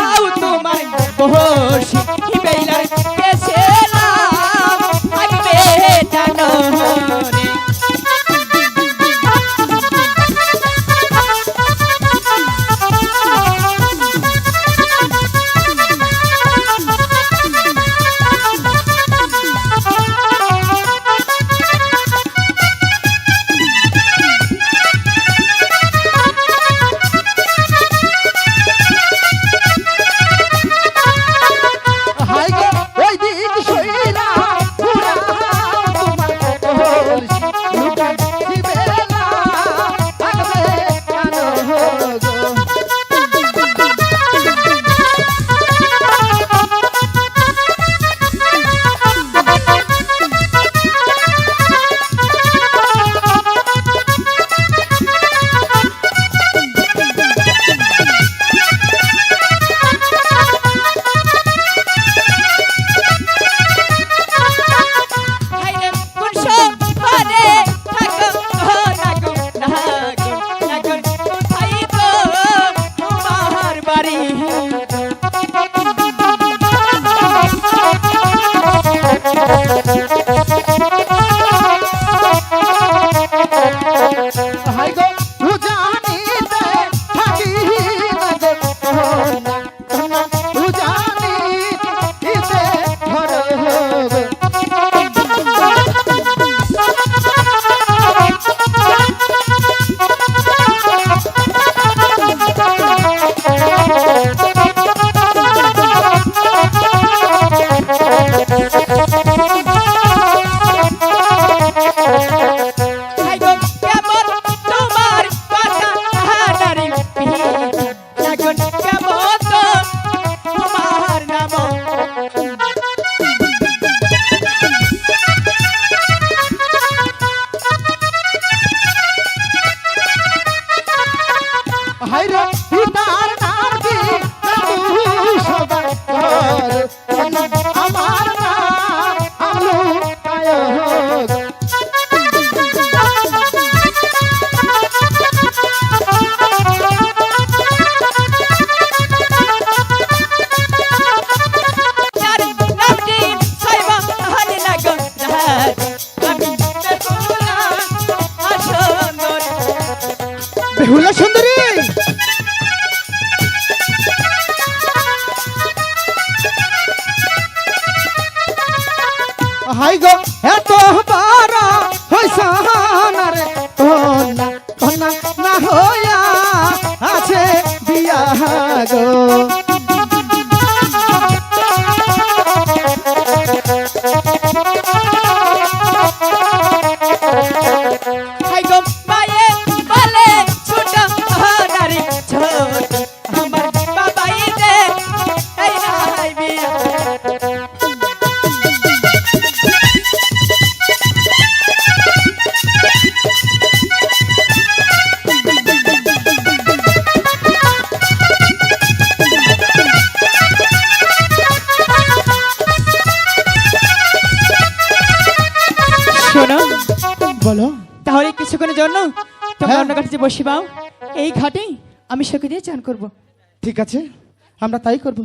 How তোমায়। ভাই গো এত বারা হইসানা রে কন্যা কন্যা না হইয়া আছে বিয়া গো। বলো। তাহলে কিছুক্ষণের জন্য তোমার হ্যাঁ। অন্য কাছে বসে পাও এই ঘাটেই আমি সেকে দিয়ে চান করব। ঠিক আছে আমরা তাই করব।